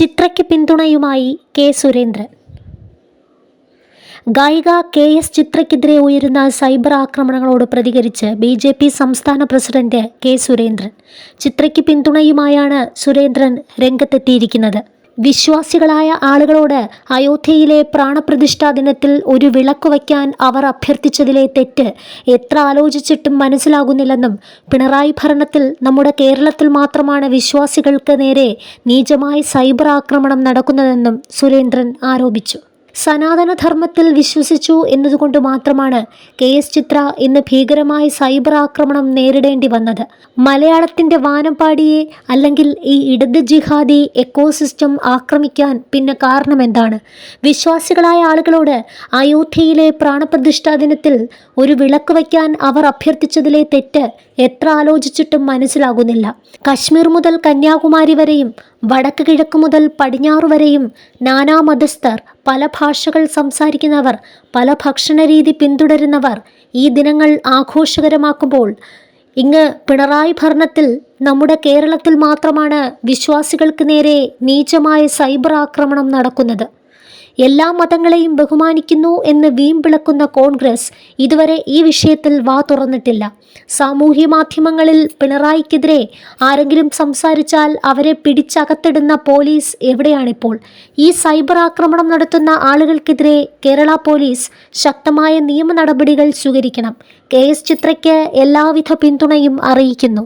ചിത്രയ്ക്ക് പിന്തുണയുമായി കെ സുരേന്ദ്രൻ. ഗായിക K S ചിത്രയ്ക്കെതിരെ ഉയരുന്ന സൈബർ ആക്രമണങ്ങളോട് പ്രതികരിച്ച് ബി ജെ പി സംസ്ഥാന പ്രസിഡന്റ് കെ സുരേന്ദ്രൻ. ചിത്രയ്ക്ക് പിന്തുണയുമായാണ് സുരേന്ദ്രൻ രംഗത്തെത്തിയിരിക്കുന്നത്. വിശ്വാസികളായ ആളുകളോട് അയോധ്യയിലെ പ്രാണപ്രതിഷ്ഠാ ദിനത്തിൽ ഒരു വിളക്ക് വയ്ക്കാൻ അവർ അഭ്യർത്ഥിച്ചതിലെ തെറ്റ് എത്ര ആലോചിച്ചിട്ടും മനസ്സിലാകുന്നില്ലെന്നും പിണറായി ഭരണത്തിൽ നമ്മുടെ കേരളത്തിൽ മാത്രമാണ് വിശ്വാസികൾക്ക് നേരെ നീചമായ സൈബർ ആക്രമണം നടക്കുന്നതെന്നും സുരേന്ദ്രൻ ആരോപിച്ചു. സനാതനധർമ്മത്തിൽ വിശ്വസിച്ചു എന്നതുകൊണ്ട് മാത്രമാണ് കെ എസ് ചിത്ര ഇന്ന് ഭീകരമായ സൈബർ ആക്രമണം നേരിടേണ്ടി വന്നത്. മലയാളത്തിന്റെ വാനമ്പാടിയെ അല്ലെങ്കിൽ ഈ ഇടത് ജിഹാദി എക്കോസിസ്റ്റം ആക്രമിക്കാൻ പിന്നെ കാരണം എന്താണ്? വിശ്വാസികളായ ആളുകളോട് അയോധ്യയിലെ പ്രാണപ്രതിഷ്ഠാ ദിനത്തിൽ ഒരു വിളക്ക് വയ്ക്കാൻ അവർ അഭ്യർത്ഥിച്ചതിലെ തെറ്റ് എത്ര ആലോചിച്ചിട്ടും മനസ്സിലാകുന്നില്ല. കശ്മീർ മുതൽ കന്യാകുമാരി വരെയും വടക്ക് കിഴക്ക് മുതൽ പടിഞ്ഞാറ് വരെയും നാനാ മതസ്ഥർ പല ഭാഷകൾ സംസാരിക്കുന്നവർ പല ഭക്ഷണരീതി പിന്തുടരുന്നവർ ഈ ദിനങ്ങൾ ആഘോഷകരമാക്കുമ്പോൾ ഇങ്ങ് പിണറായി ഭരണത്തിൽ നമ്മുടെ കേരളത്തിൽ മാത്രമാണ് വിശ്വാസികൾക്ക് നേരെ നീചമായ സൈബർ ആക്രമണം നടക്കുന്നത്. എല്ലാ മതങ്ങളെയും ബഹുമാനിക്കുന്നു എന്ന് വീമ്പിളക്കുന്ന കോൺഗ്രസ് ഇതുവരെ ഈ വിഷയത്തിൽ വാ തുറന്നിട്ടില്ല. സാമൂഹ്യ മാധ്യമങ്ങളിൽ പിണറായിക്കെതിരെ ആരെങ്കിലും സംസാരിച്ചാൽ അവരെ പിടിച്ചകത്തിടുന്ന പോലീസ് എവിടെയാണിപ്പോൾ? ഈ സൈബർ ആക്രമണം നടത്തുന്ന ആളുകൾക്കെതിരെ കേരള പോലീസ് ശക്തമായ നിയമ നടപടികൾ സ്വീകരിക്കണം. കെ എസ് ചിത്രയ്ക്ക് എല്ലാവിധ പിന്തുണയും അറിയിക്കുന്നു.